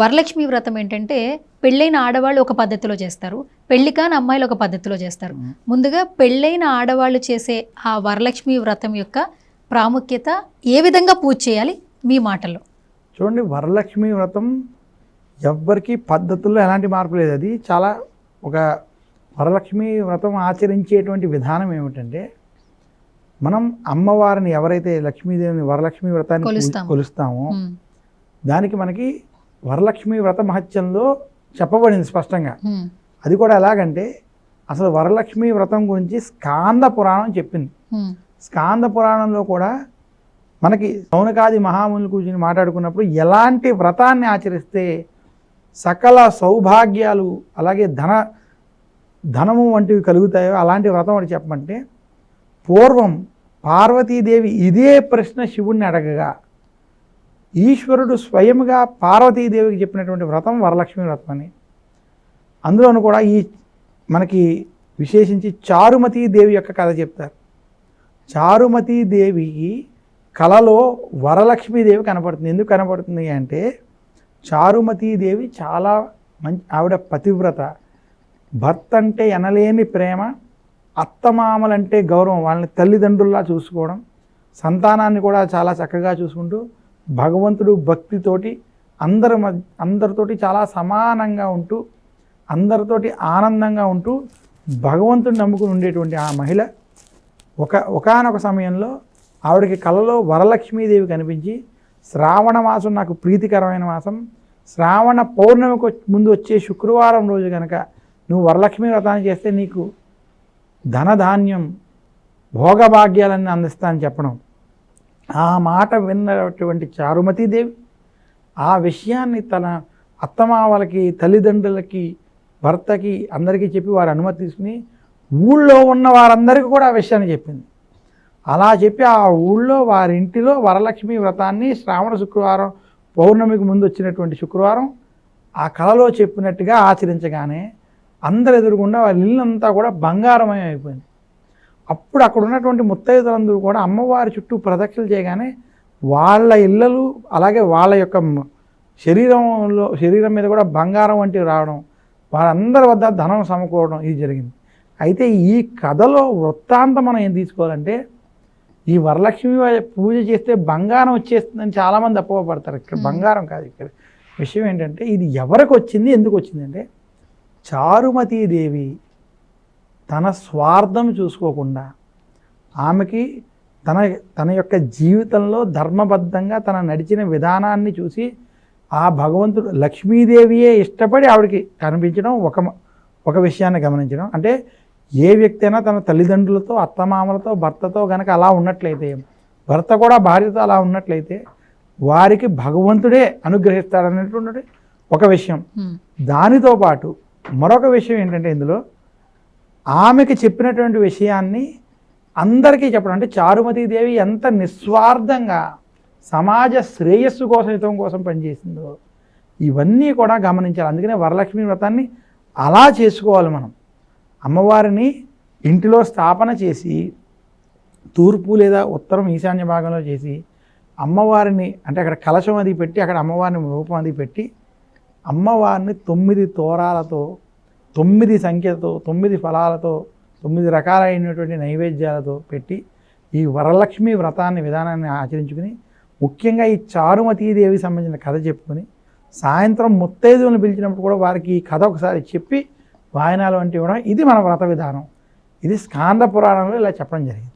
వరలక్ష్మి వ్రతం ఏంటంటే పెళ్ళైన ఆడవాళ్ళు ఒక పద్ధతిలో చేస్తారు పెళ్ళి కాని అమ్మాయిలు ఒక పద్ధతిలో చేస్తారు. ముందుగా పెళ్ళైన ఆడవాళ్ళు చేసే ఆ వరలక్ష్మి వ్రతం యొక్క ప్రాముఖ్యత ఏ విధంగా పూజ చేయాలి? మీ మాటల్లో. చూడండి వరలక్ష్మి వ్రతం ఎవ్వరికి పద్ధతుల్లో ఎలాంటి మార్పు లేదు. అది చాలా ఒక వరలక్ష్మి వ్రతం ఆచరించేటువంటి విధానం ఏమిటంటే మనం అమ్మవారిని ఎవరైతే లక్ష్మీదేవిని వరలక్ష్మి వ్రతాన్ని కొలుస్తాము. దానికి మనకి వరలక్ష్మి వ్రత మహత్యంలో చెప్పబడింది స్పష్టంగా. అది కూడా ఎలాగంటే అసలు వరలక్ష్మి వ్రతం గురించి స్కాంద పురాణం చెప్పింది. స్కాంద పురాణంలో కూడా మనకి సౌనకాది మహామునులు కూర్చుని మాట్లాడుకున్నప్పుడు ఎలాంటి వ్రతాన్ని ఆచరిస్తే సకల సౌభాగ్యాలు అలాగే ధన ధనము వంటివి కలుగుతాయో అలాంటి వ్రతం ఒకటి చెప్పమంటే పూర్వం పార్వతీదేవి ఇదే ప్రశ్న శివుణ్ణి అడగగా ఈశ్వరుడు స్వయంగా పార్వతీదేవికి చెప్పినటువంటి వ్రతం వరలక్ష్మి వ్రతం అని. అందులోను కూడా ఈ మనకి విశేషించి చారుమతీ దేవి యొక్క కథ చెప్తారు. చారుమతీ దేవికి కలలో వరలక్ష్మీదేవి కనపడుతుంది. ఎందుకు కనపడుతుంది అంటే చారుమతీదేవి చాలా మంచి ఆవిడ పతివ్రత. భర్త అంటే ఎనలేని ప్రేమ అత్తమామలంటే గౌరవం వాళ్ళని తల్లిదండ్రుల్లా చూసుకోవడం సంతానాన్ని కూడా చాలా చక్కగా చూసుకుంటూ భగవంతుడు భక్తితోటి అందరి మధ్య అందరితోటి చాలా సమానంగా ఉంటూ అందరితోటి ఆనందంగా ఉంటూ భగవంతుడిని నమ్ముకుని ఉండేటువంటి ఆ మహిళ ఒక ఒకానొక సమయంలో ఆవిడకి కలలో వరలక్ష్మీదేవి కనిపించి శ్రావణ మాసం నాకు ప్రీతికరమైన మాసం శ్రావణ పౌర్ణమికి ముందు వచ్చే శుక్రవారం రోజు కనుక నువ్వు వరలక్ష్మి వ్రతాన్ని చేస్తే నీకు ధనధాన్యం భోగభాగ్యాలన్నీ అందిస్తా అని చెప్పడం. ఆ మాట విన్నటువంటి చారుమతీదేవి ఆ విషయాన్ని తన అత్తమావలకి తల్లిదండ్రులకి భర్తకి అందరికీ చెప్పి వారి అనుమతి తీసుకుని ఊళ్ళో ఉన్న వారందరికీ కూడా ఆ విషయాన్ని చెప్పింది. అలా చెప్పి ఆ ఊళ్ళో వారి ఇంటిలో వరలక్ష్మి వ్రతాన్ని శ్రావణ శుక్రవారం పౌర్ణమికి ముందు వచ్చినటువంటి శుక్రవారం ఆ కళలో చెప్పినట్టుగా ఆచరించగానే అందరు ఎదురుగుండా వాళ్ళ ఇల్లంతా కూడా బంగారమయం అయిపోయింది. అప్పుడు అక్కడ ఉన్నటువంటి ముత్తైదులందరూ కూడా అమ్మవారి చుట్టూ ప్రదక్షిణలు చేయగానే వాళ్ళ ఇళ్ళలు అలాగే వాళ్ళ యొక్క శరీరంలో శరీరం మీద కూడా బంగారం వంటివి రావడం వారందరి వద్ద ధనం సమకూరడం ఇది జరిగింది. అయితే ఈ కథలో వృత్తాంతం మనం ఏం తీసుకోవాలంటే ఈ వరలక్ష్మి పూజ చేస్తే బంగారం వచ్చేస్తుందని చాలామంది అపోహపడతారు. ఇక్కడ. బంగారం కాదు ఇక్కడ. విషయం ఏంటంటే ఇది ఎవరికి వచ్చింది ఎందుకు వచ్చిందంటే చారుమతీదేవి తన స్వార్థం చూసుకోకుండా ఆమెకి తన తన యొక్క జీవితంలో ధర్మబద్ధంగా తన నడిచిన విధానాన్ని చూసి ఆ భగవంతుడు లక్ష్మీదేవియే ఇష్టపడి ఆవిడకి కనిపించడం ఒక ఒక విషయాన్ని గమనించడం. అంటే ఏ వ్యక్తి అయినా తన తల్లిదండ్రులతో అత్తమామలతో భర్తతో గనక అలా ఉన్నట్లయితే భర్త కూడా భార్యతో అలా ఉన్నట్లయితే వారికి భగవంతుడే అనుగ్రహిస్తాడనేటువంటి ఒక విషయం. దానితో పాటు మరొక విషయం ఏంటంటే ఇందులో ఆమెకి చెప్పినటువంటి విషయాన్ని అందరికీ చెప్పడం. అంటే చారుమతీదేవి ఎంత నిస్వార్థంగా సమాజ శ్రేయస్సు కోసం హితం కోసం పనిచేసిందో ఇవన్నీ కూడా గమనించాలి. అందుకనే వరలక్ష్మి వ్రతాన్ని అలా చేసుకోవాలి మనం. అమ్మవారిని ఇంటిలో స్థాపన చేసి తూర్పు లేదా ఉత్తరం ఈశాన్య భాగంలో చేసి అమ్మవారిని అంటే అక్కడ కలశం అది పెట్టి అక్కడ అమ్మవారిని రూపం అది పెట్టి అమ్మవారిని తొమ్మిది తోరాలతో తొమ్మిది సంఖ్యతో తొమ్మిది ఫలాలతో తొమ్మిది రకాలైనటువంటి నైవేద్యాలతో పెట్టి ఈ వరలక్ష్మి వ్రతాన్ని విధానాన్ని ఆచరించుకుని ముఖ్యంగా ఈ చారుమతీదేవికి సంబంధించిన కథ చెప్పుకొని సాయంత్రం ముత్తైదువులను పిలిచినప్పుడు కూడా వారికి ఈ కథ ఒకసారి చెప్పి వాయనాలు వంటివి ఇవ్వడం ఇది మన వ్రత విధానం. ఇది స్కాంద పురాణంలో ఇలా చెప్పడం జరిగింది.